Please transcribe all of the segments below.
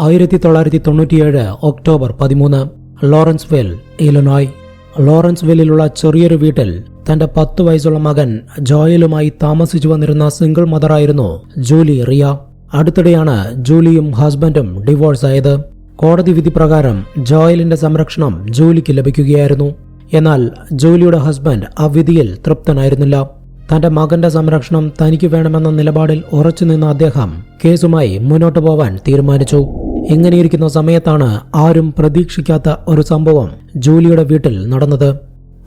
ആയിരത്തി തൊള്ളായിരത്തി തൊണ്ണൂറ്റിയേഴ് ഒക്ടോബർ പതിമൂന്ന് ലോറൻസ് വെൽ ഇലനോയ്. ലോറൻസ് വെല്ലിലുള്ള ചെറിയൊരു വീട്ടിൽ തന്റെ പത്ത് വയസ്സുള്ള മകൻ ജോയലുമായി താമസിച്ചു വന്നിരുന്ന സിംഗിൾ മദറായിരുന്നു ജൂലി റിയ. അടുത്തിടെയാണ് ജൂലിയും ഹസ്ബൻഡും ഡിവോഴ്സ് ആയത് കോടതി വിധി പ്രകാരം ജോയലിന്റെ സംരക്ഷണം ജൂലിക്ക് ലഭിക്കുകയായിരുന്നു. എന്നാൽ ജൂലിയുടെ ഹസ്ബൻഡ് ആ വിധിയിൽ തൃപ്തനായിരുന്നില്ല. തന്റെ മകന്റെ സംരക്ഷണം തനിക്ക് വേണമെന്ന നിലപാടിൽ ഉറച്ചുനിന്ന അദ്ദേഹം കേസുമായി മുന്നോട്ടു പോവാൻ തീരുമാനിച്ചു. ഇങ്ങനെയിരിക്കുന്ന സമയത്താണ് ആരും പ്രതീക്ഷിക്കാത്ത ഒരു സംഭവം ജൂലിയുടെ വീട്ടിൽ നടന്നത്?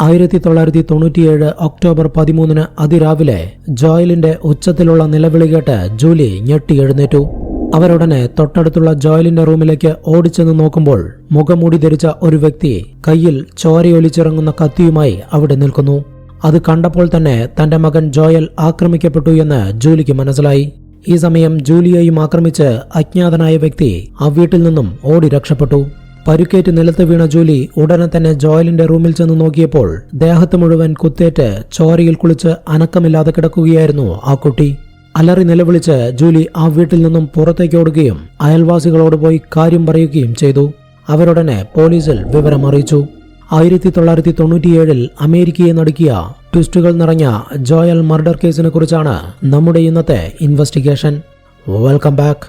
ആയിരത്തി തൊള്ളായിരത്തി തൊണ്ണൂറ്റിയേഴ് ഒക്ടോബർ പതിമൂന്നിന് അതിരാവിലെ ജോയലിന്റെ ഉച്ചത്തിലുള്ള നിലവിളി കേട്ട് ജൂലി ഞെട്ടി എഴുന്നേറ്റു അവരുടനെ തൊട്ടടുത്തുള്ള ജോയലിന്റെ റൂമിലേക്ക് ഓടിച്ചെന്ന് നോക്കുമ്പോൾ മുഖമൂടി ധരിച്ച ഒരു വ്യക്തി കയ്യിൽ ചോരയൊലിച്ചിറങ്ങുന്ന കത്തിയുമായി അവിടെ നിൽക്കുന്നു. അത് കണ്ടപ്പോൾ തന്നെ തന്റെ മകൻ ജോയൽ ആക്രമിക്കപ്പെട്ടു എന്ന് ജൂലിക്ക് മനസ്സിലായി. ഈ സമയം ജൂലിയയും ആക്രമിച്ച് അജ്ഞാതനായ വ്യക്തി ആ വീട്ടിൽ നിന്നും ഓടി രക്ഷപ്പെട്ടു. പരുക്കേറ്റ് നിലത്ത് വീണ ജൂലി ഉടനെ തന്നെ ജോയലിന്റെ റൂമിൽ ചെന്ന് നോക്കിയപ്പോൾ ദേഹത്ത് മുഴുവൻ കുത്തേറ്റ് ചോരയിൽ കുളിച്ച് അനക്കമില്ലാതെ കിടക്കുകയായിരുന്നു ആ കുട്ടി. അലറി നിലവിളിച്ച് ജൂലി ആ വീട്ടിൽ നിന്നും പുറത്തേക്ക് ഓടുകയും അയൽവാസികളോട് പോയി കാര്യം പറയുകയും ചെയ്തു. അവരുടനെ പോലീസിൽ വിവരം അറിയിച്ചു ആയിരത്തി തൊള്ളായിരത്തി തൊണ്ണൂറ്റിയേഴിൽ അമേരിക്കയെ നടുക്കിയ ട്വിസ്റ്റുകൾ നിറഞ്ഞ ജോയൽ മർഡർ കേസിനെ കുറിച്ചാണ് നമ്മുടെ ഇന്നത്തെ ഇൻവെസ്റ്റിഗേഷൻ. Welcome back.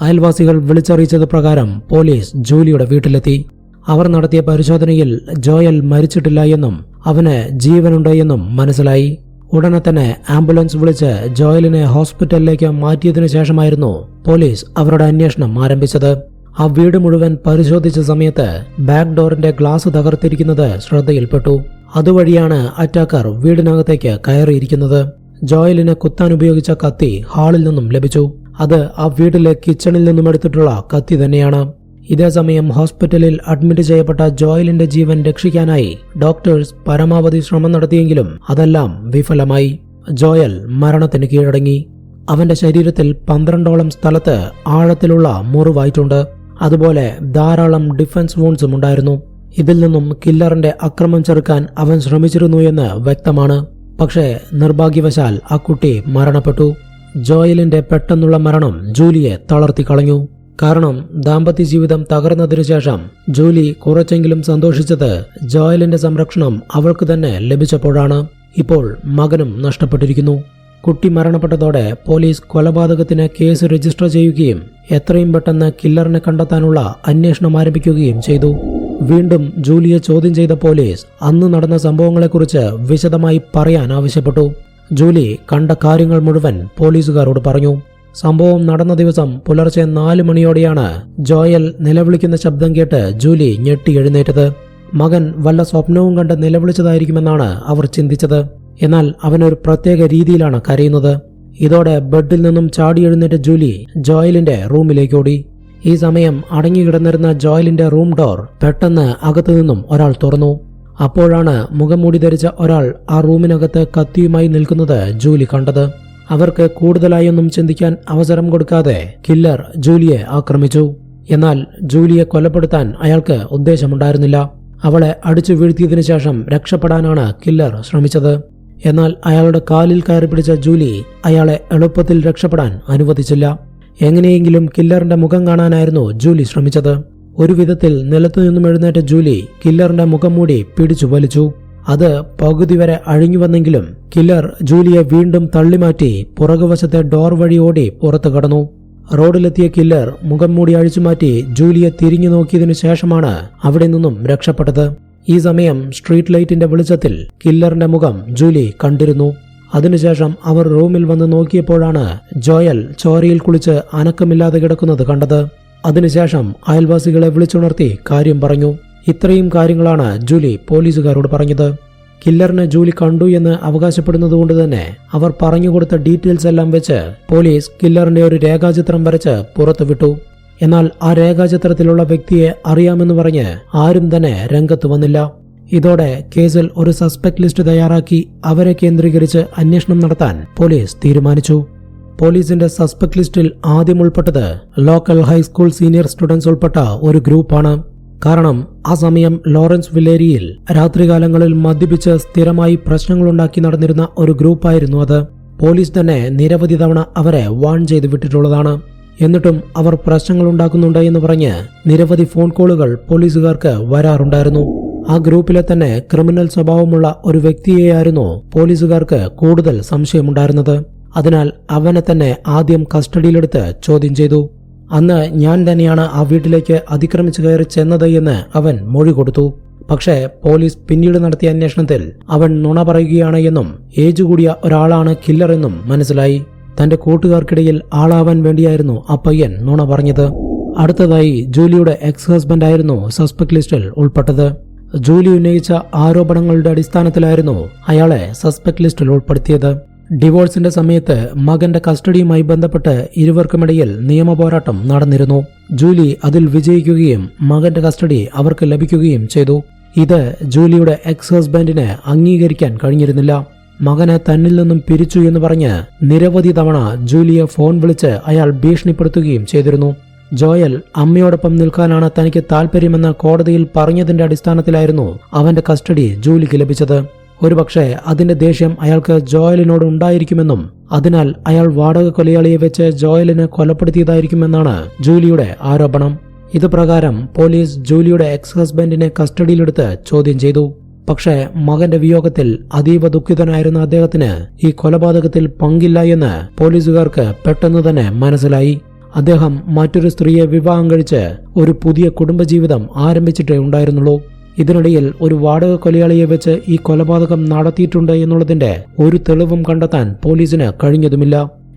അയൽവാസികൾ വിളിച്ചറിയിച്ചത് പ്രകാരം പോലീസ് ജൂലിയുടെ വീട്ടിലെത്തി. അവർ നടത്തിയ പരിശോധനയിൽ ജോയൽ മരിച്ചിട്ടില്ല എന്നും അവന് ജീവനുണ്ടെന്നും മനസ്സിലായി. ഉടനെ തന്നെ ആംബുലൻസ് വിളിച്ച് ജോയലിനെ ഹോസ്പിറ്റലിലേക്ക് മാറ്റിയതിനു ശേഷമായിരുന്നു പോലീസ് അവരുടെ അന്വേഷണം ആരംഭിച്ചത്. ആ വീട് മുഴുവൻ പരിശോധിച്ച സമയത്ത് ബാക്ക് ഡോറിന്റെ ഗ്ലാസ് തകർത്തിരിക്കുന്നത് ശ്രദ്ധയിൽപ്പെട്ടു. അതുവഴിയാണ് അറ്റാക്കർ വീടിനകത്തേക്ക് കയറിയിരിക്കുന്നത്. ജോയലിനെ കുത്താൻ ഉപയോഗിച്ച കത്തി ഹാളിൽ നിന്നും ലഭിച്ചു. അത് ആ വീട്ടിലെ കിച്ചണിൽ നിന്നും എടുത്തിട്ടുള്ള കത്തി തന്നെയാണ്. ഇതേസമയം ഹോസ്പിറ്റലിൽ അഡ്മിറ്റ് ചെയ്യപ്പെട്ട ജോയലിന്റെ ജീവൻ രക്ഷിക്കാനായി ഡോക്ടേഴ്സ് പരമാവധി ശ്രമം നടത്തിയെങ്കിലും അതെല്ലാം വിഫലമായി. ജോയൽ മരണത്തിന് കീഴടങ്ങി. അവന്റെ ശരീരത്തിൽ പന്ത്രണ്ടോളം സ്ഥലത്ത് ആഴത്തിലുള്ള മുറിവായിട്ടുണ്ട്. അതുപോലെ ധാരാളം ഡിഫൻസ് വൂൺസും ഉണ്ടായിരുന്നു. ഇതിൽ നിന്നും കില്ലറിന്റെ അക്രമം ചെറുക്കാൻ അവൻ ശ്രമിച്ചിരുന്നു എന്ന് വ്യക്തമാണ്. പക്ഷേ നിർഭാഗ്യവശാൽ ആ കുട്ടി മരണപ്പെട്ടു. ജോയലിന്റെ പെട്ടെന്നുള്ള മരണം ജൂലിയെ തളർത്തി കളഞ്ഞു. കാരണം ദാമ്പത്യ ജീവിതം തകർന്നതിനു ശേഷം ജൂലി കുറച്ചെങ്കിലും സന്തോഷിച്ചത് ജോയലിന്റെ സംരക്ഷണം അവൾക്ക് തന്നെ ലഭിച്ചപ്പോഴാണ്. ഇപ്പോൾ മകനും നഷ്ടപ്പെട്ടിരിക്കുന്നു. കുട്ടി മരണപ്പെട്ടതോടെ പോലീസ് കൊലപാതകത്തിന് കേസ് രജിസ്റ്റർ ചെയ്യുകയും എത്രയും പെട്ടെന്ന് കില്ലറിനെ കണ്ടെത്താനുള്ള അന്വേഷണം ആരംഭിക്കുകയും ചെയ്തു. വീണ്ടും ജൂലിയെ ചോദ്യം ചെയ്ത പോലീസ് അന്ന് നടന്ന സംഭവങ്ങളെക്കുറിച്ച് വിശദമായി പറയാൻ ആവശ്യപ്പെട്ടു. ജൂലി കണ്ട കാര്യങ്ങൾ മുഴുവൻ പോലീസുകാരോട് പറഞ്ഞു. സംഭവം നടന്ന ദിവസം പുലർച്ചെ നാല് മണിയോടെയാണ് ജോയൽ നിലവിളിക്കുന്ന ശബ്ദം കേട്ട് ജൂലി ഞെട്ടി എഴുന്നേറ്റത്. മകൻ വല്ല സ്വപ്നവും കണ്ട് നിലവിളിച്ചതായിരിക്കുമെന്നാണ് അവർ ചിന്തിച്ചത്. എന്നാൽ അവനൊരു പ്രത്യേക രീതിയിലാണ് കരയുന്നത്. ഇതോടെ ബെഡിൽ നിന്നും ചാടി എഴുന്നേറ്റ ജൂലി ജോയലിന്റെ റൂമിലേക്ക് ഓടി. ഈ സമയം അടങ്ങിക്കിടന്നിരുന്ന ജോയലിന്റെ റൂം ഡോർ പെട്ടെന്ന് അകത്തു നിന്നും ഒരാൾ തുറന്നു. അപ്പോഴാണ് മുഖംമൂടി ധരിച്ച ഒരാൾ ആ റൂമിനകത്ത് കത്തിയുമായി നിൽക്കുന്നത് ജൂലി കണ്ടത്. അവർക്ക് കൂടുതലായൊന്നും ചിന്തിക്കാൻ അവസരം കൊടുക്കാതെ കില്ലർ ജൂലിയെ ആക്രമിച്ചു. എന്നാൽ ജൂലിയെ കൊലപ്പെടുത്താൻ അയാൾക്ക് ഉദ്ദേശമുണ്ടായിരുന്നില്ല. അവളെ അടിച്ചു വീഴ്ത്തിയതിനു ശേഷം രക്ഷപ്പെടാനാണ് കില്ലർ ശ്രമിച്ചത്. എന്നാൽ അയാളുടെ കാലിൽ കയറി പിടിച്ച ജൂലി അയാളെ എളുപ്പത്തിൽ രക്ഷപ്പെടാൻ അനുവദിച്ചില്ല. എങ്ങനെയെങ്കിലും കില്ലറിന്റെ മുഖം കാണാനായിരുന്നു ജൂലി ശ്രമിച്ചത്. ഒരു വിധത്തിൽ നിലത്തുനിന്നും എഴുന്നേറ്റ ജൂലി കില്ലറിന്റെ മുഖം മൂടി പിടിച്ചു വലിച്ചു. അത് പകുതി വരെ അഴിഞ്ഞുവന്നെങ്കിലും കില്ലർ ജൂലിയെ വീണ്ടും തള്ളിമാറ്റി പുറകുവശത്തെ ഡോർ വഴി ഓടി പുറത്തു കടന്നു. റോഡിലെത്തിയ കില്ലർ മുഖം മൂടി അഴിച്ചുമാറ്റി ജൂലിയെ തിരിഞ്ഞു നോക്കിയതിനു ശേഷമാണ് അവിടെ നിന്നും രക്ഷപ്പെട്ടത്. ഈ സമയം സ്ട്രീറ്റ് ലൈറ്റിന്റെ വെളിച്ചത്തിൽ കില്ലറിന്റെ മുഖം ജൂലി കണ്ടിരുന്നു. അതിനുശേഷം അവർ റൂമിൽ വന്ന് നോക്കിയപ്പോഴാണ് ജോയൽ ചോരയിൽ കുളിച്ച് അനക്കമില്ലാതെ കിടക്കുന്നത് കണ്ടത്. അതിനുശേഷം അയൽവാസികളെ വിളിച്ചുണർത്തി കാര്യം പറഞ്ഞു. ഇത്രയും കാര്യങ്ങളാണ് ജൂലി പോലീസുകാരോട് പറഞ്ഞത്. കില്ലറിനെ ജൂലി കണ്ടു എന്ന് അവകാശപ്പെടുന്നതുകൊണ്ട് തന്നെ അവർ പറഞ്ഞുകൊടുത്ത ഡീറ്റെയിൽസ് എല്ലാം വെച്ച് പോലീസ് കില്ലറിന്റെ ഒരു രേഖാചിത്രം വരച്ച് പുറത്തുവിട്ടു എന്നാൽ ആ രേഖാചിത്രത്തിലുള്ള വ്യക്തിയെ അറിയാമെന്ന് പറഞ്ഞ് ആരും തന്നെ രംഗത്ത് വന്നില്ല. ഇതോടെ കേസിൽ ഒരു സസ്പെക്ട് ലിസ്റ്റ് തയ്യാറാക്കി അവരെ കേന്ദ്രീകരിച്ച് അന്വേഷണം നടത്താൻ പോലീസ് തീരുമാനിച്ചു. പോലീസിന്റെ സസ്പെക്ട് ലിസ്റ്റിൽ ആദ്യം ഉൾപ്പെട്ടത് local high school senior students ഉൾപ്പെട്ട ഒരു ഗ്രൂപ്പാണ്. കാരണം ആ സമയം ലോറൻസ് വില്ലേരിയിൽ രാത്രികാലങ്ങളിൽ മദ്യപിച്ച് സ്ഥിരമായി പ്രശ്നങ്ങളുണ്ടാക്കി നടന്നിരുന്ന ഒരു ഗ്രൂപ്പായിരുന്നു അത്. പോലീസ് തന്നെ നിരവധി തവണ അവരെ വാൺ ചെയ്ത് വിട്ടിട്ടുള്ളതാണ്. എന്നിട്ടും അവർ പ്രശ്നങ്ങൾ ഉണ്ടാക്കുന്നുണ്ട് എന്ന് പറഞ്ഞ് നിരവധി ഫോൺ കോളുകൾ പോലീസുകാർക്ക് വരാറുണ്ടായിരുന്നു. ആ ഗ്രൂപ്പിലെ തന്നെ ക്രിമിനൽ സ്വഭാവമുള്ള ഒരു വ്യക്തിയെയായിരുന്നു പോലീസുകാർക്ക് കൂടുതൽ സംശയമുണ്ടായിരുന്നത്. അതിനാൽ അവനെ തന്നെ ആദ്യം കസ്റ്റഡിയിലെടുത്ത് ചോദ്യം ചെയ്തു. അന്ന് ഞാൻ തന്നെയാണ് ആ വീട്ടിലേക്ക് അതിക്രമിച്ചു കയറി ചെന്നത് എന്ന് അവൻ മൊഴി കൊടുത്തു. പക്ഷേ പോലീസ് പിന്നീട് നടത്തിയ അന്വേഷണത്തിൽ അവൻ നുണ പറയുകയാണ് എന്നും ഏജ് കൂടിയ ഒരാളാണ് കില്ലർ എന്നും മനസ്സിലായി. തന്റെ കൂട്ടുകാർക്കിടയിൽ ആളാവാൻ വേണ്ടിയായിരുന്നു ആ പയ്യൻ നുണ പറഞ്ഞത്. അടുത്തതായി ജൂലിയുടെ എക്സ് ഹസ്ബൻഡ് ആയിരുന്നു സസ്പെക്ട് ലിസ്റ്റിൽ ഉൾപ്പെട്ടത്. ജൂലി ഉന്നയിച്ച ആരോപണങ്ങളുടെ അടിസ്ഥാനത്തിലായിരുന്നു അയാളെ സസ്പെക്ട് ലിസ്റ്റിൽ ഉൾപ്പെടുത്തിയത്. ഡിവോഴ്സിന്റെ സമയത്ത് മകന്റെ കസ്റ്റഡിയുമായി ബന്ധപ്പെട്ട് ഇരുവർക്കുമിടയിൽ നിയമപോരാട്ടം നടന്നിരുന്നു. ജൂലി അതിൽ വിജയിക്കുകയും മകന്റെ കസ്റ്റഡി അവർക്ക് ലഭിക്കുകയും ചെയ്തു. ഇത് ജൂലിയുടെ എക്സ് ഹസ്ബൻഡിന് അംഗീകരിക്കാൻ കഴിഞ്ഞിരുന്നില്ല. മകനെ തന്നിൽ നിന്നും പിരിച്ചു എന്ന് പറഞ്ഞ് നിരവധി തവണ ജൂലിയെ ഫോൺ വിളിച്ച് അയാൾ ഭീഷണിപ്പെടുത്തുകയും ചെയ്തിരുന്നു. ജോയൽ അമ്മയോടൊപ്പം നിൽക്കാനാണ് തനിക്ക് താൽപ്പര്യമെന്ന് കോടതിയിൽ പറഞ്ഞതിന്റെ അടിസ്ഥാനത്തിലായിരുന്നു അവന്റെ കസ്റ്റഡി ജൂലിക്ക് ലഭിച്ചത്. ഒരുപക്ഷെ അതിന്റെ ദേഷ്യം അയാൾക്ക് ജോയലിനോട് ഉണ്ടായിരിക്കുമെന്നും അതിനാൽ അയാൾ വാടക കൊലയാളിയെ വെച്ച് ജോയലിനെ കൊലപ്പെടുത്തിയതായിരിക്കുമെന്നാണ് ജൂലിയുടെ ആരോപണം. ഇത് പ്രകാരം പോലീസ് ജൂലിയുടെ എക്സ് ഹസ്ബൻഡിനെ കസ്റ്റഡിയിലെടുത്ത് ചോദ്യം ചെയ്തു. പക്ഷേ മകന്റെ വിയോഗത്തിൽ അതീവ ദുഃഖിതനായിരുന്ന അദ്ദേഹത്തിന് ഈ കൊലപാതകത്തിൽ പങ്കില്ല എന്ന് പോലീസുകാർക്ക് പെട്ടെന്ന് തന്നെ മനസ്സിലായി. അദ്ദേഹം മറ്റൊരു സ്ത്രീയെ വിവാഹം കഴിച്ച് ഒരു പുതിയ കുടുംബജീവിതം ആരംഭിച്ചിട്ടേ ഉണ്ടായിരുന്നുള്ളൂ. ഇതിനിടയിൽ ഒരു വാടക കൊലയാളിയെ വെച്ച് ഈ കൊലപാതകം നടത്തിയിട്ടുണ്ട് എന്നുള്ളതിന്റെ ഒരു തെളിവും കണ്ടെത്താൻ പോലീസിന് കഴിഞ്ഞതുമില്ല.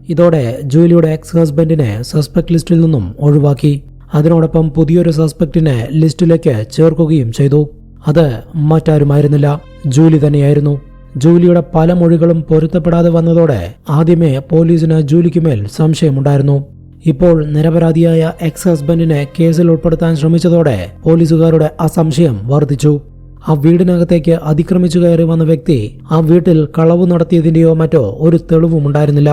ഇതോടെ ജൂലിയുടെ എക്സ് ഹസ്ബൻഡിനെ സസ്പെക്ട് ലിസ്റ്റിൽ നിന്നും ഒഴിവാക്കി. അതിനോടൊപ്പം പുതിയൊരു സസ്പെക്ടിനെ ലിസ്റ്റിലേക്ക് ചേർക്കുകയും ചെയ്തു. അത് മറ്റാരുമായിരുന്നില്ല. ജൂലി തന്നെയായിരുന്നു. ജൂലിയുടെ പല മൊഴികളും പൊരുത്തപ്പെടാതെ വന്നതോടെ ആദ്യമേ പോലീസിന് ജൂലിക്കുമേൽ സംശയമുണ്ടായിരുന്നു. ഇപ്പോൾ നിരപരാധിയായ എക്സ് ഹസ്ബൻഡിനെ കേസിൽ ഉൾപ്പെടുത്താൻ ശ്രമിച്ചതോടെ പോലീസുകാരുടെ അസംശയം സംശയം വർദ്ധിച്ചു. ആ വീടിനകത്തേക്ക് അതിക്രമിച്ചു കയറി വന്ന വ്യക്തി ആ വീട്ടിൽ കളവ് നടത്തിയതിന്റെയോ മറ്റോ ഒരു തെളിവും ഉണ്ടായിരുന്നില്ല.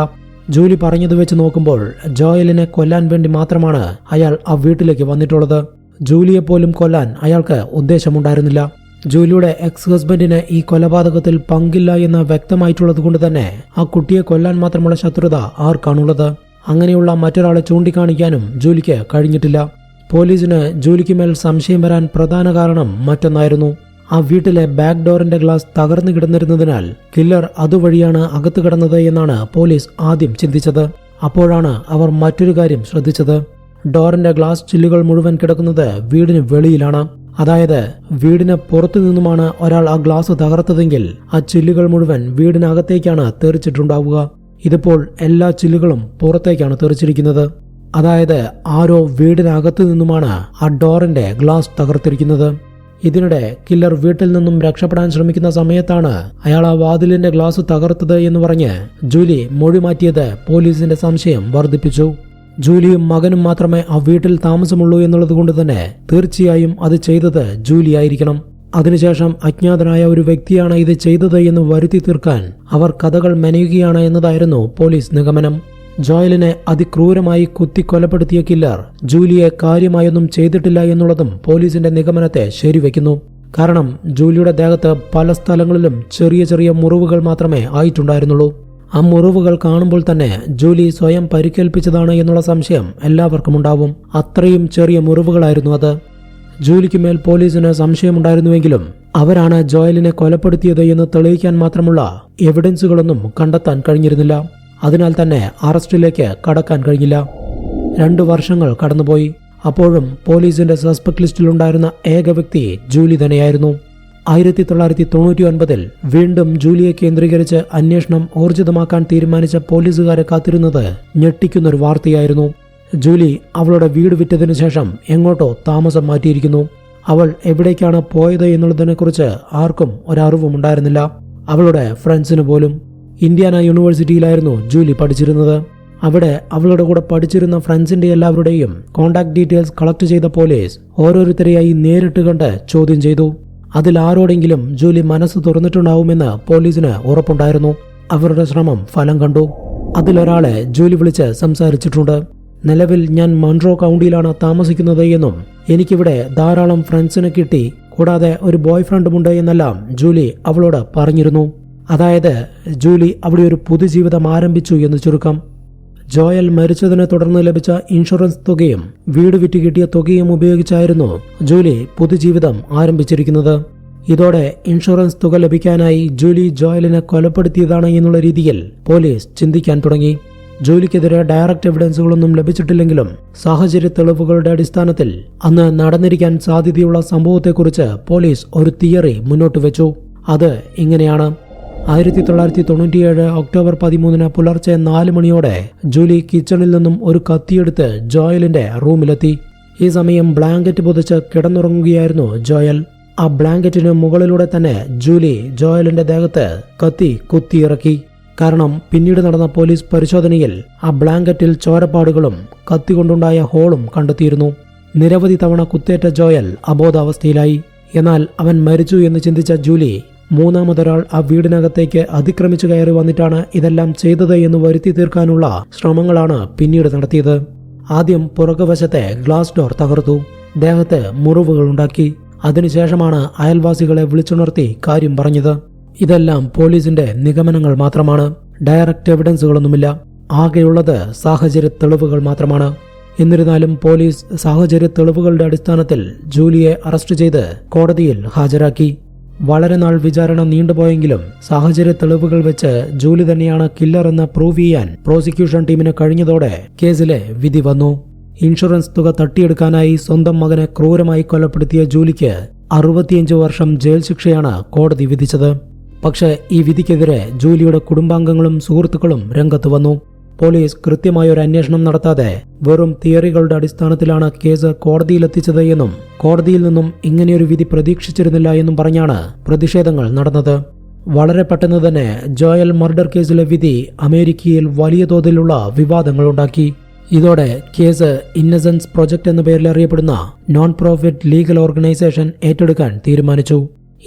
ജൂലി പറഞ്ഞത് വെച്ച് നോക്കുമ്പോൾ ജോയലിനെ കൊല്ലാൻ വേണ്ടി മാത്രമാണ് അയാൾ ആ വീട്ടിലേക്ക് വന്നിട്ടുള്ളത്. ജൂലിയെ പോലും കൊല്ലാൻ അയാൾക്ക് ഉദ്ദേശമുണ്ടായിരുന്നില്ല. ജൂലിയുടെ എക്സ് ഹസ്ബൻഡിന് ഈ കൊലപാതകത്തിൽ പങ്കില്ല എന്ന് വ്യക്തമായിട്ടുള്ളത് കൊണ്ട് തന്നെ ആ കുട്ടിയെ കൊല്ലാൻ മാത്രമുള്ള ശത്രുത ആർക്കാണുള്ളത്? അങ്ങനെയുള്ള മറ്റൊരാളെ ചൂണ്ടിക്കാണിക്കാനും ജോലിക്ക് കഴിഞ്ഞിട്ടില്ല. പോലീസിന് ജോലിക്ക് മേൽ സംശയം വരാൻ പ്രധാന കാരണം മറ്റൊന്നായിരുന്നു. ആ വീട്ടിലെ ബാക്ക് ഡോറിന്റെ ഗ്ലാസ് തകർന്നു കിടന്നിരുന്നതിനാൽ കില്ലർ അതുവഴിയാണ് അകത്ത് കിടന്നത് എന്നാണ് പോലീസ് ആദ്യം ചിന്തിച്ചത്. അപ്പോഴാണ് അവർ മറ്റൊരു കാര്യം ശ്രദ്ധിച്ചത്. ഡോറിന്റെ ഗ്ലാസ് ചില്ലുകൾ മുഴുവൻ കിടക്കുന്നത് വീടിന് വെളിയിലാണ്. അതായത് വീടിന് പുറത്തു നിന്നുമാണ് ഒരാൾ ആ ഗ്ലാസ് തകർത്തതെങ്കിൽ ആ ചില്ലുകൾ മുഴുവൻ വീടിനകത്തേക്കാണ് തെറിച്ചിട്ടുണ്ടാവുക. ഇതിപ്പോൾ എല്ലാ ചില്ലുകളും പുറത്തേക്കാണ് തെറിച്ചിരിക്കുന്നത്. അതായത് ആരോ വീടിനകത്തു നിന്നുമാണ് ആ ഡോറിന്റെ ഗ്ലാസ് തകർത്തിരിക്കുന്നത്. ഇതിനിടെ കില്ലർ വീട്ടിൽ നിന്നും രക്ഷപ്പെടാൻ ശ്രമിക്കുന്ന സമയത്താണ് അയാൾ ആ വാതിലിന്റെ ഗ്ലാസ് തകർത്തത് എന്ന് പറഞ്ഞ് ജൂലി മൊഴി മാറ്റിയത് പോലീസിന്റെ സംശയം വർദ്ധിപ്പിച്ചു. ജൂലിയും മകനും മാത്രമേ ആ വീട്ടിൽ താമസമുള്ളൂ എന്നുള്ളത് കൊണ്ട് തന്നെ തീർച്ചയായും അത് ചെയ്തത് ജൂലി ആയിരിക്കണം. അതിനുശേഷം അജ്ഞാതനായ ഒരു വ്യക്തിയാണ് ഇത് ചെയ്തത് എന്ന് വരുത്തി തീർക്കാൻ അവർ കഥകൾ മെനയുകയാണ് എന്നതായിരുന്നു പോലീസ് നിഗമനം. ജോയലിനെ അതിക്രൂരമായി കുത്തി കൊലപ്പെടുത്തിയ കില്ലർ ജൂലിയെ കാര്യമായൊന്നും ചെയ്തിട്ടില്ല എന്നുള്ളതും പോലീസിന്റെ നിഗമനത്തെ ശരിവെക്കുന്നു. കാരണം ജൂലിയുടെ ദേഹത്ത് പല സ്ഥലങ്ങളിലും ചെറിയ ചെറിയ മുറിവുകൾ മാത്രമേ ആയിട്ടുണ്ടായിരുന്നുള്ളൂ. ആ മുറിവുകൾ കാണുമ്പോൾ തന്നെ ജൂലി സ്വയം പരിക്കേൽപ്പിച്ചതാണ് എന്നുള്ള സംശയം എല്ലാവർക്കും ഉണ്ടാവും. അത്രയും ചെറിയ മുറിവുകളായിരുന്നു അത്. ജൂലിക്ക് മേൽ പോലീസിന് സംശയമുണ്ടായിരുന്നുവെങ്കിലും അവരാണ് ജോയലിനെ കൊലപ്പെടുത്തിയത് എന്ന് തെളിയിക്കാൻ മാത്രമുള്ള എവിഡൻസുകളൊന്നും കണ്ടെത്താൻ കഴിഞ്ഞിരുന്നില്ല. അതിനാൽ തന്നെ അറസ്റ്റിലേക്ക് കടക്കാൻ കഴിഞ്ഞില്ല. രണ്ടു വർഷങ്ങൾ കടന്നുപോയി. അപ്പോഴും പോലീസിന്റെ സസ്പെക്ട് ലിസ്റ്റിലുണ്ടായിരുന്ന ഏക വ്യക്തി ജൂലി തന്നെയായിരുന്നു. ആയിരത്തി തൊള്ളായിരത്തി തൊണ്ണൂറ്റി ഒൻപതിൽ വീണ്ടും ജൂലിയെ കേന്ദ്രീകരിച്ച് അന്വേഷണം ഊർജിതമാക്കാൻ തീരുമാനിച്ച പോലീസുകാരെ കാത്തിരുന്നത് ഞെട്ടിക്കുന്നൊരു വാർത്തയായിരുന്നു. ജൂലി അവളുടെ വീട് വിറ്റതിനു ശേഷം എങ്ങോട്ടോ താമസം മാറ്റിയിരിക്കുന്നു. അവൾ എവിടേക്കാണ് പോയത് എന്നുള്ളതിനെക്കുറിച്ച് ആർക്കും ഒരറിവും ഉണ്ടായിരുന്നില്ല. അവളുടെ ഫ്രണ്ട്സിന് പോലും. ഇന്ത്യാന യൂണിവേഴ്സിറ്റിയിലായിരുന്നു ജൂലി പഠിച്ചിരുന്നത്. അവിടെ അവളുടെ കൂടെ പഠിച്ചിരുന്ന ഫ്രണ്ട്സിന്റെ എല്ലാവരുടെയും കോണ്ടാക്ട് ഡീറ്റെയിൽസ് കളക്ട് ചെയ്ത പോലീസ് ഓരോരുത്തരെയായി നേരിട്ട് കണ്ട് ചോദ്യം ചെയ്തു. അതിൽ ആരോടെങ്കിലും ജൂലി മനസ്സ് തുറന്നിട്ടുണ്ടാവുമെന്ന് പോലീസിന് ഉറപ്പുണ്ടായിരുന്നു. അവരുടെ ശ്രമം ഫലം കണ്ടു. അതിലൊരാളെ ജൂലി വിളിച്ച് സംസാരിച്ചിട്ടുണ്ട്. നിലവിൽ ഞാൻ മൺട്രോ കൗണ്ടിയിലാണ് താമസിക്കുന്നത് എന്നും എനിക്കിവിടെ ധാരാളം ഫ്രണ്ട്സിനെ കിട്ടി കൂടാതെ ഒരു ബോയ് ഫ്രണ്ടുമുണ്ട് എന്നെല്ലാം ജൂലി അവളോട് പറഞ്ഞിരുന്നു. അതായത് ജൂലി അവിടെ ഒരു പുതുജീവിതം ആരംഭിച്ചു എന്ന് ചുരുക്കം. ജോയൽ മരിച്ചതിനെ തുടർന്ന് ലഭിച്ച ഇൻഷുറൻസ് തുകയും വീട് വിറ്റ് കിട്ടിയ തുകയും ഉപയോഗിച്ചായിരുന്നു ജൂലി പുതുജീവിതം ആരംഭിച്ചിരിക്കുന്നത്. ഇതോടെ ഇൻഷുറൻസ് തുക ലഭിക്കാനായി ജൂലി ജോയലിനെ കൊലപ്പെടുത്തിയതാണ് എന്നുള്ള രീതിയിൽ പോലീസ് ചിന്തിക്കാൻ തുടങ്ങി. ജോലിക്കെതിരെ ഡയറക്റ്റ് എവിഡൻസുകളൊന്നും ലഭിച്ചിട്ടില്ലെങ്കിലും സാഹചര്യ തെളിവുകളുടെ അടിസ്ഥാനത്തിൽ അന്ന് നടന്നിരിക്കാൻ സാധ്യതയുള്ള സംഭവത്തെക്കുറിച്ച് പോലീസ് ഒരു തിയറി മുന്നോട്ട് വെച്ചു. അത് ഇങ്ങനെയാണ്. ആയിരത്തി തൊള്ളായിരത്തി തൊണ്ണൂറ്റിയേഴ് ഒക്ടോബർ പതിമൂന്നിന് പുലർച്ചെ നാല് മണിയോടെ ജൂലി കിച്ചണിൽ നിന്നും ഒരു കത്തിയെടുത്ത് ജോയലിന്റെ റൂമിലെത്തി. ഈ സമയം ബ്ലാങ്കറ്റ് പൊതിച്ച് കിടന്നുറങ്ങുകയായിരുന്നു ജോയൽ. ആ ബ്ലാങ്കറ്റിന് മുകളിലൂടെ തന്നെ ജൂലി ജോയലിന്റെ ദേഹത്ത് കത്തി കുത്തിയിറക്കി. കാരണം പിന്നീട് നടന്ന പോലീസ് പരിശോധനയിൽ ആ ബ്ലാങ്കറ്റിൽ ചോരപ്പാടുകളും കത്തികൊണ്ടുണ്ടായ ഹോളും കണ്ടെത്തിയിരുന്നു. നിരവധി തവണ കുത്തേറ്റ ജോയൽ അബോധാവസ്ഥയിലായി. എന്നാൽ അവൻ മരിച്ചു എന്ന് ചിന്തിച്ച ജൂലി മൂന്നാമതൊരാൾ ആ വീടിനകത്തേക്ക് അതിക്രമിച്ചു കയറി വന്നിട്ടാണ് ഇതെല്ലാം ചെയ്തത് എന്ന് വരുത്തി തീർക്കാനുള്ള ശ്രമങ്ങളാണ് പിന്നീട് നടത്തിയത്. ആദ്യം പുറകുവശത്തെ ഗ്ലാസ് ഡോർ തകർത്തു. ദേഹത്ത് മുറിവുകൾ ഉണ്ടാക്കി. അതിനുശേഷമാണ് അയൽവാസികളെ വിളിച്ചുണർത്തി കാര്യം പറഞ്ഞത്. ഇതെല്ലാം പോലീസിന്റെ നിഗമനങ്ങൾ മാത്രമാണ്. ഡയറക്റ്റ് എവിഡൻസുകളൊന്നുമില്ല ആകെയുള്ളത് സാഹചര്യ തെളിവുകൾ മാത്രമാണ്. എന്നിരുന്നാലും പോലീസ് സാഹചര്യ തെളിവുകളുടെ അടിസ്ഥാനത്തിൽ ജൂലിയെ അറസ്റ്റ് ചെയ്ത് കോടതിയിൽ ഹാജരാക്കി. വളരെ നാൾ വിചാരണ നീണ്ടുപോയെങ്കിലും സാഹചര്യ തെളിവുകൾ വെച്ച് ജൂലി തന്നെയാണ് കില്ലർ എന്ന് പ്രൂവ് ചെയ്യാൻ പ്രോസിക്യൂഷൻ ടീമിന് കഴിഞ്ഞതോടെ കേസിലെ വിധി വന്നു. ഇൻഷുറൻസ് തുക തട്ടിയെടുക്കാനായി സ്വന്തം മകനെ ക്രൂരമായി കൊലപ്പെടുത്തിയ ജൂലിക്ക് അറുപത്തിയഞ്ച് വർഷം ജയിൽ ശിക്ഷയാണ് കോടതി വിധിച്ചത്. പക്ഷേ ഈ വിധിക്കെതിരെ ജൂലിയുടെ കുടുംബാംഗങ്ങളും സുഹൃത്തുക്കളും രംഗത്ത് വന്നു. പോലീസ് കൃത്യമായ ഒരു അന്വേഷണം നടത്താതെ വെറും തിയറികളുടെ അടിസ്ഥാനത്തിലാണ് കേസ് കോടതിയിലെത്തിച്ചത് എന്നും കോടതിയിൽ നിന്നും ഇങ്ങനെയൊരു വിധി പ്രതീക്ഷിച്ചിരുന്നില്ല എന്നും പറഞ്ഞാണ് പ്രതിഷേധങ്ങൾ നടന്നത്. വളരെ പെട്ടെന്ന് തന്നെ ജോയൽ മർഡർ കേസിലെ വിധി അമേരിക്കയിൽ വലിയ തോതിലുള്ള വിവാദങ്ങളുണ്ടാക്കി ഇതോടെ കേസ് ഇന്നസെൻസ് പ്രൊജക്ട് എന്ന പേരിൽ അറിയപ്പെടുന്ന നോൺ പ്രോഫിറ്റ് ലീഗൽ ഓർഗനൈസേഷൻ ഏറ്റെടുക്കാൻ തീരുമാനിച്ചു.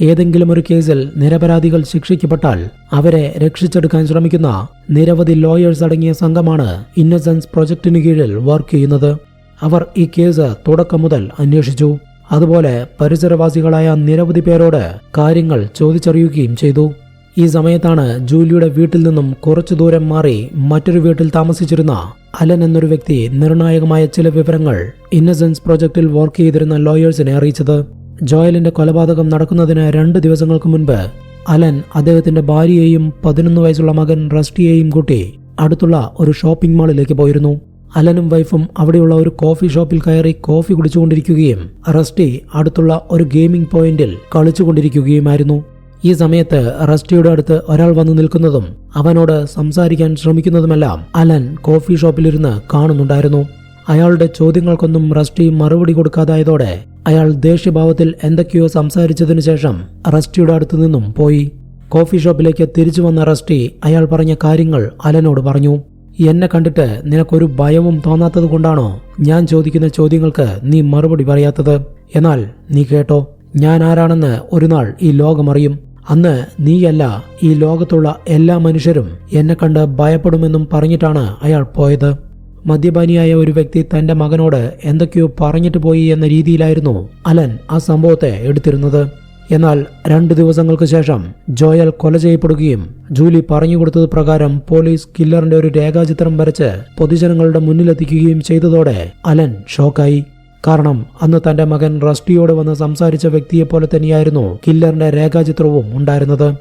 ഏതെങ്കിലും ഒരു കേസിൽ നിരപരാധികൾ ശിക്ഷിക്കപ്പെട്ടാൽ അവരെ രക്ഷിച്ചെടുക്കാൻ ശ്രമിക്കുന്ന നിരവധി ലോയേഴ്സ് അടങ്ങിയ സംഘമാണ് ഇന്നസെൻസ് പ്രൊജക്ടിനു കീഴിൽ വർക്ക് ചെയ്യുന്നത്. അവർ ഈ കേസ് തുടക്കം മുതൽ അന്വേഷിച്ചു. അതുപോലെ പരിസരവാസികളായ നിരവധി പേരോട് കാര്യങ്ങൾ ചോദിച്ചറിയുകയും ചെയ്തു. ഈ സമയത്താണ് ജൂലിയുടെ വീട്ടിൽ നിന്നും കുറച്ചു ദൂരം മാറി മറ്റൊരു വീട്ടിൽ താമസിച്ചിരുന്ന അലൻ എന്നൊരു വ്യക്തി നിർണായകമായ ചില വിവരങ്ങൾ ഇന്നസെൻസ് പ്രൊജക്ടിൽ വർക്ക് ചെയ്തിരുന്ന ലോയേഴ്സിനെ അറിയിച്ചത്. ജോയലിന്റെ കൊലപാതകം നടക്കുന്നതിന് രണ്ട് ദിവസങ്ങൾക്ക് മുൻപ് അലൻ അദ്ദേഹത്തിന്റെ ഭാര്യയെയും പതിനൊന്ന് വയസ്സുള്ള മകൻ റസ്റ്റിയെയും കൂട്ടി അടുത്തുള്ള ഒരു ഷോപ്പിംഗ് മാളിലേക്ക് പോയിരുന്നു. അലനും വൈഫും അവിടെയുള്ള ഒരു കോഫി ഷോപ്പിൽ കയറി കോഫി കുടിച്ചുകൊണ്ടിരിക്കുകയും റസ്റ്റി അടുത്തുള്ള ഒരു ഗെയിമിംഗ് പോയിന്റിൽ കളിച്ചുകൊണ്ടിരിക്കുകയുമായിരുന്നു. ഈ സമയത്ത് റസ്റ്റിയുടെ അടുത്ത് ഒരാൾ വന്നു നിൽക്കുന്നതും അവനോട് സംസാരിക്കാൻ ശ്രമിക്കുന്നതുമെല്ലാം അലൻ കോഫി ഷോപ്പിലിരുന്ന് കാണുന്നുണ്ടായിരുന്നു. അയാളുടെ ചോദ്യങ്ങൾക്കൊന്നും റസ്റ്റി മറുപടി കൊടുക്കാതായതോടെ അയാൾ ദേഷ്യഭാവത്തിൽ എന്തൊക്കെയോ സംസാരിച്ചതിനു ശേഷം റസ്റ്റിയുടെ അടുത്തു നിന്നും പോയി. കോഫി ഷോപ്പിലേക്ക് തിരിച്ചു വന്ന റസ്റ്റി അയാൾ പറഞ്ഞ കാര്യങ്ങൾ അലനോട് പറഞ്ഞു. എന്നെ കണ്ടിട്ട് നിനക്കൊരു ഭയവും തോന്നാത്തത് കൊണ്ടാണോ ഞാൻ ചോദിക്കുന്ന ചോദ്യങ്ങൾക്ക് നീ മറുപടി പറയാത്തത്? എന്നാൽ നീ കേട്ടോ ഞാൻ ആരാണെന്ന് ഒരു നാൾ ഈ ലോകമറിയും അന്ന് നീയല്ല ഈ ലോകത്തുള്ള എല്ലാ മനുഷ്യരും എന്നെ കണ്ട് ഭയപ്പെടുമെന്നും പറഞ്ഞിട്ടാണ് അയാൾ പോയത്. മദ്യപാനിയായ ഒരു വ്യക്തി തന്റെ മകനോട് എന്തൊക്കെയോ പറഞ്ഞിട്ട് പോയി എന്ന രീതിയിലായിരുന്നു അലൻ ആ സംഭവത്തെ എടുത്തിരുന്നത്. എന്നാൽ രണ്ടു ദിവസങ്ങൾക്ക് ശേഷം ജോയൽ കൊല ചെയ്യപ്പെടുകയും ജൂലി പറഞ്ഞുകൊടുത്തത് പ്രകാരം പോലീസ് കില്ലറിന്റെ ഒരു രേഖാചിത്രം വരച്ച് പൊതുജനങ്ങളുടെ മുന്നിലെത്തിക്കുകയും ചെയ്തതോടെ അലൻ ഷോക്കായി. കാരണം അന്ന് തന്റെ മകൻ റസ്റ്റിയോട് വന്ന് സംസാരിച്ച വ്യക്തിയെ പോലെ തന്നെയായിരുന്നു കില്ലറിന്റെ രേഖാചിത്രവും ഉണ്ടായിരുന്നത്.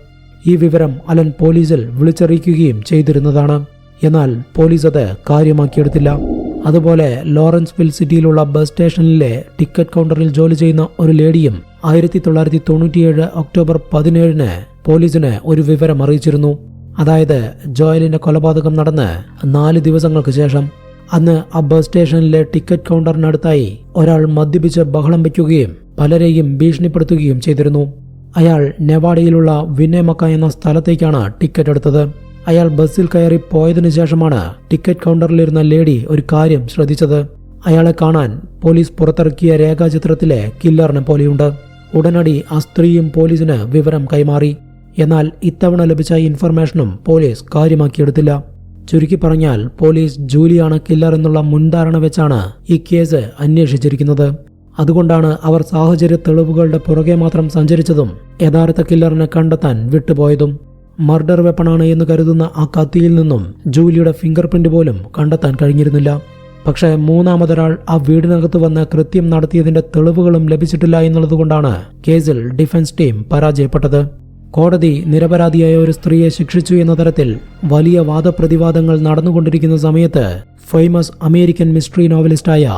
ഈ വിവരം അലൻ പോലീസിൽ വിളിച്ചറിയിക്കുകയും ചെയ്തിരുന്നതാണ്. എന്നാൽ പോലീസ് അത് കാര്യമാക്കിയെടുത്തില്ല. അതുപോലെ ലോറൻസ് വിൽ സിറ്റിയിലുള്ള ബസ് സ്റ്റേഷനിലെ ടിക്കറ്റ് കൗണ്ടറിൽ ജോലി ചെയ്യുന്ന ഒരു ലേഡിയും ആയിരത്തി തൊള്ളായിരത്തി തൊണ്ണൂറ്റിയേഴ് ഒക്ടോബർ പതിനേഴിന് പോലീസിന് ഒരു വിവരം അറിയിച്ചിരുന്നു. അതായത് ജോയലിന്റെ കൊലപാതകം നടന്ന് നാല് ദിവസങ്ങൾക്ക് ശേഷം. അന്ന് ആ ബസ് സ്റ്റേഷനിലെ ടിക്കറ്റ് കൗണ്ടറിനടുത്തായി ഒരാൾ മദ്യപിച്ച് ബഹളം വയ്ക്കുകയും പലരെയും ഭീഷണിപ്പെടുത്തുകയും ചെയ്തിരുന്നു. അയാൾ നെവാഡയിലുള്ള വിനയമക്ക എന്ന സ്ഥലത്തേക്കാണ് ടിക്കറ്റ് എടുത്തത്. അയാൾ ബസ്സിൽ കയറി പോയതിനു ശേഷമാണ് ടിക്കറ്റ് കൗണ്ടറിലിരുന്ന ലേഡി ഒരു കാര്യം ശ്രദ്ധിച്ചത്. അയാളെ കാണാൻ പോലീസ് പുറത്തിറക്കിയ രേഖാചിത്രത്തിലെ കില്ലറിനെ പോലെയുണ്ട്. ഉടനടി ആ സ്ത്രീയും പോലീസിന് വിവരം കൈമാറി. എന്നാൽ ഇത്തവണ ലഭിച്ച ഇൻഫർമേഷനും പോലീസ് കാര്യമാക്കിയെടുത്തില്ല. ചുരുക്കി പറഞ്ഞാൽ പോലീസ് ജൂലിയാണ് കില്ലർ എന്നുള്ള മുൻധാരണ വെച്ചാണ് ഈ കേസ് അന്വേഷിച്ചിരിക്കുന്നത്. അതുകൊണ്ടാണ് അവർ സാഹചര്യ തെളിവുകളുടെ പുറകെ മാത്രം സഞ്ചരിച്ചതും യഥാർത്ഥ കില്ലറിനെ കണ്ടെത്താൻ വിട്ടുപോയതും. മർഡർ വെപ്പണാണ് എന്ന് കരുതുന്ന ആ കത്തിയിൽ നിന്നും ജൂലിയുടെ ഫിംഗർ പ്രിന്റ് പോലും കണ്ടെത്താൻ കഴിഞ്ഞിരുന്നില്ല. പക്ഷേ മൂന്നാമതൊരാൾ ആ വീടിനകത്ത് വന്ന് കൃത്യം നടത്തിയതിന്റെ തെളിവുകളും ലഭിച്ചിട്ടില്ല എന്നുള്ളതുകൊണ്ടാണ് കേസിൽ ഡിഫൻസ് ടീം പരാജയപ്പെട്ടത്. കോടതി നിരപരാധിയായ ഒരു സ്ത്രീയെ ശിക്ഷിച്ചു എന്ന തരത്തിൽ വലിയ വാദപ്രതിവാദങ്ങൾ നടന്നുകൊണ്ടിരിക്കുന്ന സമയത്ത് ഫേമസ് അമേരിക്കൻ മിസ്റ്ററി നോവലിസ്റ്റായ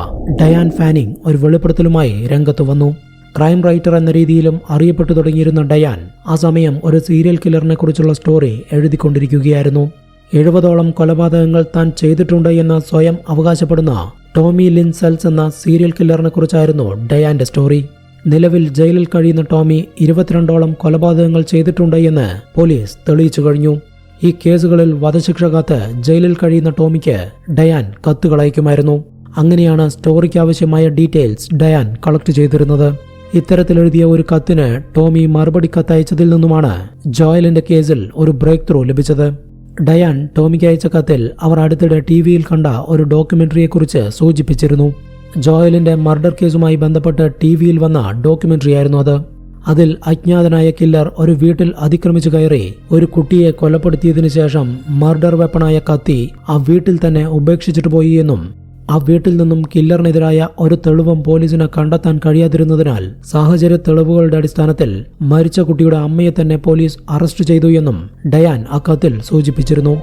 ഡയാൻ ഫാനിങ് ഒരു വെളിപ്പെടുത്തലുമായി രംഗത്ത് വന്നു. ക്രൈം റൈറ്റർ എന്ന രീതിയിലും അറിയപ്പെട്ടു തുടങ്ങിയിരുന്ന ഡയാൻ ആ സമയം ഒരു സീരിയൽ കില്ലറിനെ കുറിച്ചുള്ള സ്റ്റോറി എഴുതിക്കൊണ്ടിരിക്കുകയായിരുന്നു. എഴുപതോളം കൊലപാതകങ്ങൾ താൻ ചെയ്തിട്ടുണ്ട് എന്ന് സ്വയം അവകാശപ്പെടുന്ന ടോമി ലിൻസെൽസ് എന്ന സീരിയൽ കില്ലറിനെ കുറിച്ചായിരുന്നു ഡയാന്റെ സ്റ്റോറി. നിലവിൽ ജയിലിൽ കഴിയുന്ന ടോമി ഇരുപത്തിരണ്ടോളം കൊലപാതകങ്ങൾ ചെയ്തിട്ടുണ്ട് എന്ന് പോലീസ് തെളിയിച്ചു കഴിഞ്ഞു. ഈ കേസുകളിൽ വധശിക്ഷ കാത്ത് ജയിലിൽ കഴിയുന്ന ടോമിക്ക് ഡയാൻ കത്തുകൾ അയക്കുമായിരുന്നു. അങ്ങനെയാണ് സ്റ്റോറിക്ക് ആവശ്യമായ ഡീറ്റെയിൽസ് ഡയാൻ കളക്ട് ചെയ്തിരുന്നത്. ഇത്തരത്തിലെഴുതിയ ഒരു കത്തിന് ടോമി മറുപടി കത്തയച്ചതിൽ നിന്നുമാണ് ജോയലിന്റെ കേസിൽ ഒരു ബ്രേക്ക് ത്രൂ ലഭിച്ചത്. ഡയാൻ ടോമിക്ക് അയച്ച കത്തിൽ അവർ അടുത്തിടെ ടി വിയിൽ കണ്ട ഒരു ഡോക്യുമെന്ററിയെക്കുറിച്ച് സൂചിപ്പിച്ചിരുന്നു. ജോയലിന്റെ മർഡർ കേസുമായി ബന്ധപ്പെട്ട് ടി വിയിൽ വന്ന ഡോക്യുമെന്ററിയായിരുന്നു അത്. അതിൽ അജ്ഞാതനായ കില്ലർ ഒരു വീട്ടിൽ അതിക്രമിച്ചു കയറി ഒരു കുട്ടിയെ കൊലപ്പെടുത്തിയതിനു ശേഷം മർഡർ വെപ്പണായ കത്തി ആ വീട്ടിൽ തന്നെ ഉപേക്ഷിച്ചിട്ട് പോയി എന്നും ആ വീട്ടിൽ നിന്നും കില്ലറിനെതിരായ ഒരു തെളിവും പോലീസിന് കണ്ടെത്താൻ കഴിയാതിരുന്നതിനാൽ സാഹചര്യ തെളിവുകളുടെ അടിസ്ഥാനത്തിൽ മരിച്ച കുട്ടിയുടെ അമ്മയെ തന്നെ പോലീസ് അറസ്റ്റ് ചെയ്തു എന്നും ഡയാൻ അക്കത്തിൽ കത്തിൽ സൂചിപ്പിച്ചിരുന്നു.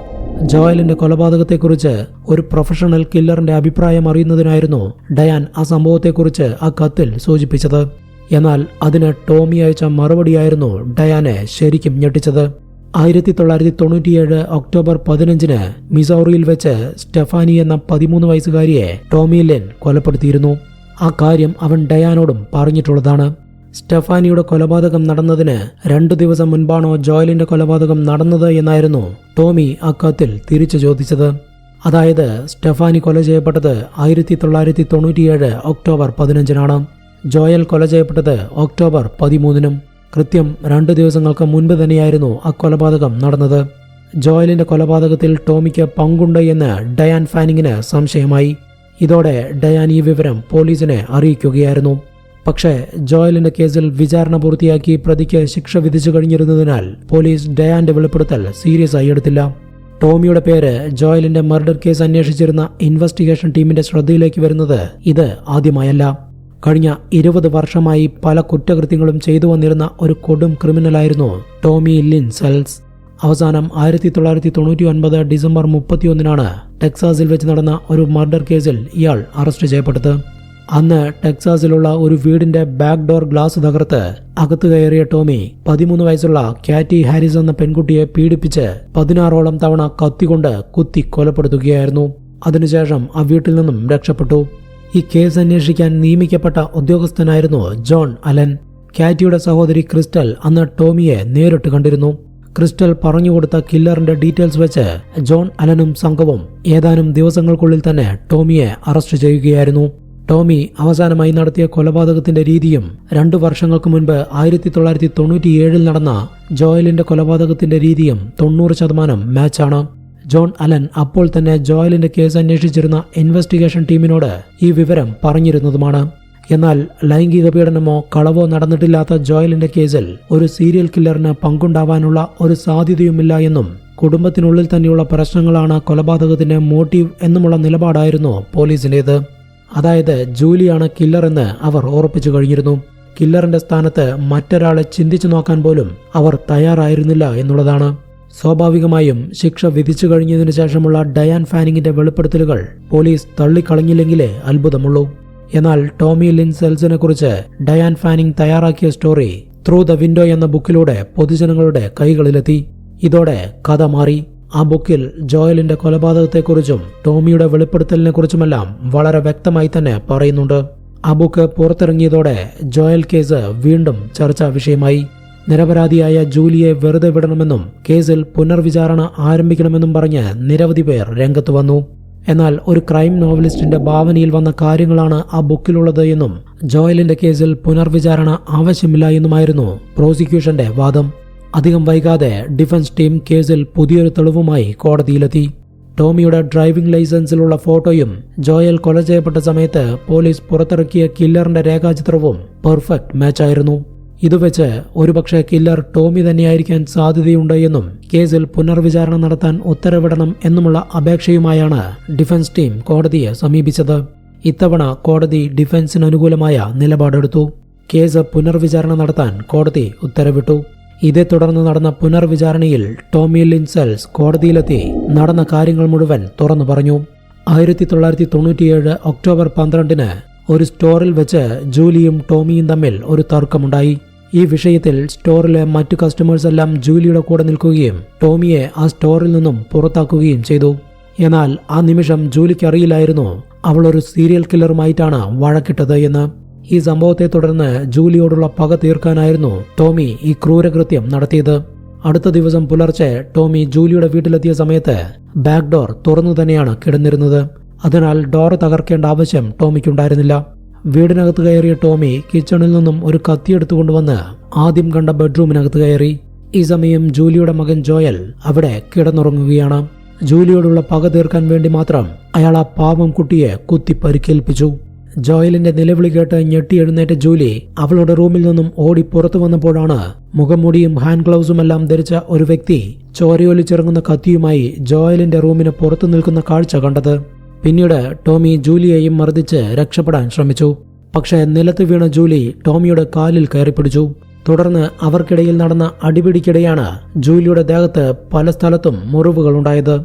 ജോയലിന്റെ കൊലപാതകത്തെക്കുറിച്ച് ഒരു പ്രൊഫഷണൽ കില്ലറിന്റെ അഭിപ്രായം അറിയുന്നതിനായിരുന്നു ഡയാൻ ആ സംഭവത്തെക്കുറിച്ച് ആ കത്തിൽ സൂചിപ്പിച്ചത്. എന്നാൽ അതിന് ടോമി അയച്ച മറുപടിയായിരുന്നു ഡയാനെ ശരിക്കും ഞെട്ടിച്ചത്. ആയിരത്തി തൊള്ളായിരത്തി തൊണ്ണൂറ്റിയേഴ് ഒക്ടോബർ പതിനഞ്ചിന് മിസോറിയിൽ വെച്ച് സ്റ്റെഫാനി എന്ന പതിമൂന്ന് വയസ്സുകാരിയെ ടോമി ലെൻ കൊലപ്പെടുത്തിയിരുന്നു. ആ കാര്യം അവൻ ഡയാനോടും പറഞ്ഞിട്ടുള്ളതാണ്. സ്റ്റെഫാനിയുടെ കൊലപാതകം നടന്നതിന് രണ്ടു ദിവസം മുൻപാണോ ജോയലിന്റെ കൊലപാതകം നടന്നത് എന്നായിരുന്നു ടോമി ആ കത്തിൽ തിരിച്ചു ചോദിച്ചത്. അതായത് സ്റ്റെഫാനി കൊല ചെയ്യപ്പെട്ടത് ആയിരത്തി തൊള്ളായിരത്തി തൊണ്ണൂറ്റിയേഴ് ഒക്ടോബർ പതിനഞ്ചിനാണ്. ജോയൽ കൊല ചെയ്യപ്പെട്ടത് ഒക്ടോബർ പതിമൂന്നിനും. കൃത്യം രണ്ടു ദിവസങ്ങൾക്ക് മുൻപ് തന്നെയായിരുന്നു ആ കൊലപാതകം നടന്നത്. ജോയലിന്റെ കൊലപാതകത്തിൽ ടോമിക്ക് പങ്കുണ്ട് എന്ന് ഡയാൻ ഫാനിങ്ങിന് സംശയമായി. ഇതോടെ ഡയാൻ ഈ വിവരം പോലീസിനെ അറിയിക്കുകയായിരുന്നു. പക്ഷേ ജോയലിന്റെ കേസിൽ വിചാരണ പൂർത്തിയാക്കി പ്രതിക്ക് ശിക്ഷ വിധിച്ചു കഴിഞ്ഞിരുന്നതിനാൽ പോലീസ് ഡയാന്റെ വെളിപ്പെടുത്തൽ സീരിയസ് ആയി എടുത്തില്ല. ടോമിയുടെ പേര് ജോയലിന്റെ മർഡർ കേസ് അന്വേഷിച്ചിരുന്ന ഇൻവെസ്റ്റിഗേഷൻ ടീമിന്റെ ശ്രദ്ധയിലേക്ക് വരുന്നത് ഇത് ആദ്യമായല്ല. കഴിഞ്ഞ ഇരുപത് വർഷമായി പല കുറ്റകൃത്യങ്ങളും ചെയ്തു വന്നിരുന്ന ഒരു കൊടും ക്രിമിനലായിരുന്നു ടോമി ലിൻ സെൽസ് അവസാനം ആയിരത്തി തൊള്ളായിരത്തി തൊണ്ണൂറ്റി ഒൻപത് ഡിസംബർ മുപ്പത്തിയൊന്നിനാണ് ടെക്സാസിൽ വെച്ച് നടന്ന ഒരു മർഡർ കേസിൽ ഇയാൾ അറസ്റ്റ് ചെയ്യപ്പെട്ടത്. അന്ന് ടെക്സാസിലുള്ള ഒരു വീടിന്റെ ബാക്ക് ഡോർ ഗ്ലാസ് തകർത്ത് അകത്തു കയറിയ ടോമി പതിമൂന്ന് വയസ്സുള്ള കാറ്റി ഹാരിസ് എന്ന പെൺകുട്ടിയെ പീഡിപ്പിച്ച് പതിനാറോളം തവണ കത്തികൊണ്ട് കുത്തി കൊലപ്പെടുത്തുകയായിരുന്നു. അതിനുശേഷം ആ വീട്ടിൽ നിന്നും രക്ഷപ്പെട്ടു. ഈ കേസ് അന്വേഷിക്കാൻ നിയമിക്കപ്പെട്ട ഉദ്യോഗസ്ഥനായിരുന്നു ജോൺ അലൻ. കാറ്റിയുടെ സഹോദരി ക്രിസ്റ്റൽ അന്ന് ടോമിയെ നേരിട്ട് കണ്ടിരുന്നു. ക്രിസ്റ്റൽ പറഞ്ഞുകൊടുത്ത കില്ലറിന്റെ ഡീറ്റെയിൽസ് വെച്ച് ജോൺ അലനും സംഘവും ഏതാനും ദിവസങ്ങൾക്കുള്ളിൽ തന്നെ ടോമിയെ അറസ്റ്റ് ചെയ്യുകയായിരുന്നു. ടോമി അവസാനമായി നടത്തിയ കൊലപാതകത്തിന്റെ രീതിയും രണ്ടു വർഷങ്ങൾക്ക് മുൻപ് ആയിരത്തി തൊള്ളായിരത്തി തൊണ്ണൂറ്റിയേഴിൽ നടന്ന ജോയലിന്റെ കൊലപാതകത്തിന്റെ രീതിയും തൊണ്ണൂറ് ശതമാനം മാച്ചാണ്. ജോൺ അലൻ അപ്പോൾ തന്നെ ജോയലിന്റെ കേസ് അന്വേഷിച്ചിരുന്ന ഇൻവെസ്റ്റിഗേഷൻ ടീമിനോട് ഈ വിവരം പറഞ്ഞിരുന്നതുമാണ്. എന്നാൽ ലൈംഗിക പീഡനമോ കളവോ നടന്നിട്ടില്ലാത്ത ജോയലിന്റെ കേസിൽ ഒരു സീരിയൽ കില്ലറിന് പങ്കുണ്ടാവാനുള്ള ഒരു സാധ്യതയുമില്ല എന്നും കുടുംബത്തിനുള്ളിൽ തന്നെയുള്ള പ്രശ്നങ്ങളാണ് കൊലപാതകത്തിന്റെ മോട്ടീവ് എന്നുമുള്ള നിലപാടായിരുന്നു പോലീസിന്റേത്. അതായത് ജൂലിയാണ് കില്ലർ എന്ന് അവർ ഉറപ്പിച്ചു കഴിഞ്ഞിരുന്നു. കില്ലറിന്റെ സ്ഥാനത്ത് മറ്റൊരാളെ ചിന്തിച്ചു നോക്കാൻ പോലും അവർ തയ്യാറായിരുന്നില്ല എന്നുള്ളതാണ്. സ്വാഭാവികമായും ശിക്ഷ വിധിച്ചു കഴിഞ്ഞതിനു ശേഷമുള്ള ഡയാൻ ഫാനിങ്ങിന്റെ വെളിപ്പെടുത്തലുകൾ പോലീസ് തള്ളിക്കളഞ്ഞില്ലെങ്കിലേ അത്ഭുതമുള്ളൂ. എന്നാൽ ടോമി ലിൻ സെൽസിനെ കുറിച്ച് ഡയാൻ ഫാനിങ് തയ്യാറാക്കിയ സ്റ്റോറി ത്രൂ ദ വിൻഡോ എന്ന ബുക്കിലൂടെ പൊതുജനങ്ങളുടെ കൈകളിലെത്തി. ഇതോടെ കഥ മാറി. ആ ബുക്കിൽ ജോയലിന്റെ കൊലപാതകത്തെക്കുറിച്ചും ടോമിയുടെ വെളിപ്പെടുത്തലിനെ കുറിച്ചുമെല്ലാം വളരെ വ്യക്തമായി തന്നെ പറയുന്നുണ്ട്. ആ ബുക്ക് പുറത്തിറങ്ങിയതോടെ ജോയൽ കേസ് വീണ്ടും ചർച്ചാ വിഷയമായി നിരപരാധിയായ ജൂലിയെ വെറുതെ വിടണമെന്നും കേസിൽ പുനർവിചാരണ ആരംഭിക്കണമെന്നും പറഞ്ഞ് നിരവധി പേർ രംഗത്ത് വന്നു. എന്നാൽ ഒരു ക്രൈം നോവലിസ്റ്റിന്റെ ഭാവനയിൽ വന്ന കാര്യങ്ങളാണ് ആ ബുക്കിലുള്ളത് എന്നും ജോയലിന്റെ കേസിൽ പുനർവിചാരണ ആവശ്യമില്ല എന്നുമായിരുന്നു പ്രോസിക്യൂഷന്റെ വാദം. അധികം വൈകാതെ ഡിഫൻസ് ടീം കേസിൽ പുതിയൊരു തെളിവുമായി കോടതിയിലെത്തി. ടോമിയുടെ ഡ്രൈവിംഗ് ലൈസൻസിലുള്ള ഫോട്ടോയും ജോയൽ കൊല ചെയ്യപ്പെട്ട സമയത്ത് പോലീസ് പുറത്തിറക്കിയ കില്ലറിന്റെ രേഖാചിത്രവും പെർഫെക്റ്റ് മാച്ചായിരുന്നു. ഇതുവെച്ച് ഒരുപക്ഷെ കില്ലർ ടോമി തന്നെയായിരിക്കാൻ സാധ്യതയുണ്ട് എന്നും കേസിൽ പുനർവിചാരണ നടത്താൻ ഉത്തരവിടണം എന്നുമുള്ള അപേക്ഷയുമായാണ് ഡിഫൻസ് ടീം കോടതിയെ സമീപിച്ചത്. ഇത്തവണ കോടതി ഡിഫൻസിന് അനുകൂലമായ നിലപാടെടുത്തു. കേസ് പുനർവിചാരണ നടത്താൻ കോടതി ഉത്തരവിട്ടു. ഇതേ തുടർന്ന് നടന്ന പുനർവിചാരണയിൽ ടോമി ലിൻസെൽസ് കോടതിയിലെത്തി നടന്ന കാര്യങ്ങൾ മുഴുവൻ തുറന്നു പറഞ്ഞു. ആയിരത്തി തൊള്ളായിരത്തി തൊണ്ണൂറ്റിയേഴ് ഒക്ടോബർ പന്ത്രണ്ടിന് ഒരു സ്റ്റോറിൽ വെച്ച് ജൂലിയും ടോമിയും തമ്മിൽ ഒരു തർക്കമുണ്ടായി. ഈ വിഷയത്തിൽ സ്റ്റോറിലെ മറ്റു കസ്റ്റമേഴ്സ് എല്ലാം ജൂലിയുടെ കൂടെ നിൽക്കുകയും ടോമിയെ ആ സ്റ്റോറിൽ നിന്നും പുറത്താക്കുകയും ചെയ്തു. എന്നാൽ ആ നിമിഷം ജൂലിക്ക് അറിയില്ലായിരുന്നു അവൾ ഒരു സീരിയൽ കില്ലറുമായിട്ടാണ് വഴക്കിട്ടത് എന്ന്. ഈ സംഭവത്തെ തുടർന്ന് ജൂലിയോടുള്ള പക തീർക്കാനായിരുന്നു ടോമി ഈ ക്രൂരകൃത്യം നടത്തിയത്. അടുത്ത ദിവസം പുലർച്ചെ ടോമി ജൂലിയുടെ വീട്ടിലെത്തിയ സമയത്ത് ബാക്ക് ഡോർ തുറന്നു തന്നെയാണ് കിടന്നിരുന്നത്. അതിനാൽ ഡോർ തകർക്കേണ്ട ആവശ്യം ടോമിക്കുണ്ടായിരുന്നില്ല. വീടിനകത്ത് കയറിയ ടോമി കിച്ചണിൽ നിന്നും ഒരു കത്തിയെടുത്തു കൊണ്ടുവന്ന് ആദ്യം കണ്ട ബെഡ്റൂമിനകത്ത് കയറി. ഈ സമയം ജൂലിയുടെ മകൻ ജോയൽ അവിടെ കിടന്നുറങ്ങുകയാണ്. ജൂലിയോടുള്ള പക തീർക്കാൻ വേണ്ടി മാത്രം അയാൾ ആ പാവം കുട്ടിയെ കുത്തി പരിക്കേൽപ്പിച്ചു. ജോയലിന്റെ നിലവിളി കേട്ട് ഞെട്ടി എഴുന്നേറ്റ ജൂലി അവളുടെ റൂമിൽ നിന്നും ഓടി പുറത്തു വന്നപ്പോഴാണ് മുഖംമൂടിയും ഹാൻഡ് ഗ്ലൗസുമെല്ലാം ധരിച്ച ഒരു വ്യക്തി ചോരയൊലിച്ചിറങ്ങുന്ന കത്തിയുമായി ജോയലിന്റെ റൂമിന് പുറത്തു നിൽക്കുന്ന കാഴ്ച കണ്ടത്. പിന്നീട് ടോമി ജൂലിയെയും മർദ്ദിച്ച് രക്ഷപ്പെടാൻ ശ്രമിച്ചു. പക്ഷേ നിലത്ത് വീണ ജൂലി ടോമിയുടെ കാലിൽ കയറിപ്പിടിച്ചു. തുടർന്ന് അവർക്കിടയിൽ നടന്ന അടിപിടിക്കിടെയാണ് ജൂലിയുടെ ദേഹത്ത് പല സ്ഥലത്തും മുറിവുകളുണ്ടായത്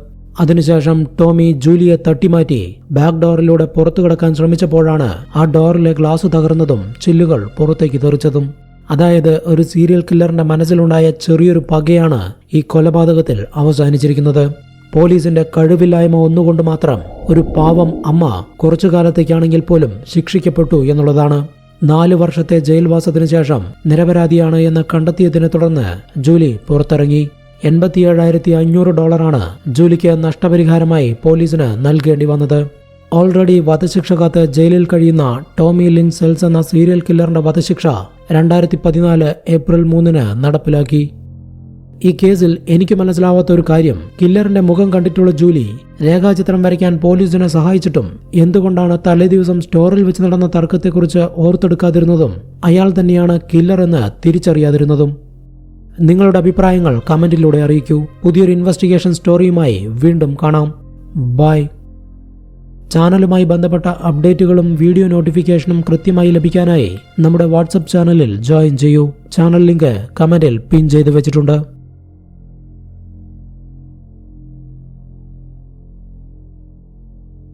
അതിനുശേഷം ടോമി ജൂലിയെ തട്ടിമാറ്റി ബാക്ക് ഡോറിലൂടെ പുറത്തു കിടക്കാൻ ശ്രമിച്ചപ്പോഴാണ് ആ ഡോറിലെ ഗ്ലാസ് തകർന്നതും ചില്ലുകൾ പുറത്തേക്ക് തെറിച്ചതും. അതായത് ഒരു സീരിയൽ കില്ലറിന്റെ മനസ്സിലുണ്ടായ ചെറിയൊരു പകയാണ് ഈ കൊലപാതകത്തിൽ അവസാനിച്ചിരിക്കുന്നത്. പോലീസിന്റെ കഴിവില്ലായ്മ ഒന്നുകൊണ്ട് മാത്രം ഒരു പാവം അമ്മ കുറച്ചു കാലത്തേക്കാണെങ്കിൽ പോലും ശിക്ഷിക്കപ്പെട്ടു എന്നുള്ളതാണ്. നാല് വർഷത്തെ ജയിൽവാസത്തിനു ശേഷം നിരപരാധിയാണ് എന്ന് കണ്ടെത്തിയതിനെ തുടർന്ന് ജൂലി പുറത്തിറങ്ങി. എൺപത്തിയേഴായിരത്തി അഞ്ഞൂറ് ഡോളറാണ് ജൂലിക്ക് നഷ്ടപരിഹാരമായി പോലീസിന് നൽകേണ്ടി വന്നത്. ഓൾറെഡി വധശിക്ഷ കാത്ത് ജയിലിൽ കഴിയുന്ന ടോമി ലിൻ സെൽസ് എന്ന സീരിയൽ കില്ലറിന്റെ വധശിക്ഷ രണ്ടായിരത്തി പതിനാല് ഏപ്രിൽ മൂന്നിന് നടപ്പിലാക്കി. ഈ കേസിൽ എനിക്ക് മനസ്സിലാവാത്ത ഒരു കാര്യം. കില്ലറിന്റെ മുഖം കണ്ടിട്ടുള്ള ജൂലി രേഖാചിത്രം വരയ്ക്കാൻ പോലീസിനെ സഹായിച്ചിട്ടും എന്തുകൊണ്ടാണ് തലേദിവസം സ്റ്റോറിൽ വെച്ച് നടന്ന തർക്കത്തെക്കുറിച്ച് ഓർത്തെടുക്കാതിരുന്നതും അയാൾ തന്നെയാണ് കില്ലർ എന്ന് തിരിച്ചറിയാതിരുന്നതും? നിങ്ങളുടെ അഭിപ്രായങ്ങൾ കമന്റിലൂടെ അറിയിക്കൂ. പുതിയൊരു ഇൻവെസ്റ്റിഗേഷൻ സ്റ്റോറിയുമായി വീണ്ടും കാണാം. ബൈ. ചാനലുമായി ബന്ധപ്പെട്ട അപ്ഡേറ്റുകളും വീഡിയോ നോട്ടിഫിക്കേഷനും കൃത്യമായി ലഭിക്കാനായി നമ്മുടെ വാട്സപ്പ് ചാനലിൽ ജോയിൻ ചെയ്യൂ. ചാനൽ ലിങ്ക് കമന്റിൽ പിൻ ചെയ്തു വെച്ചിട്ടുണ്ട്.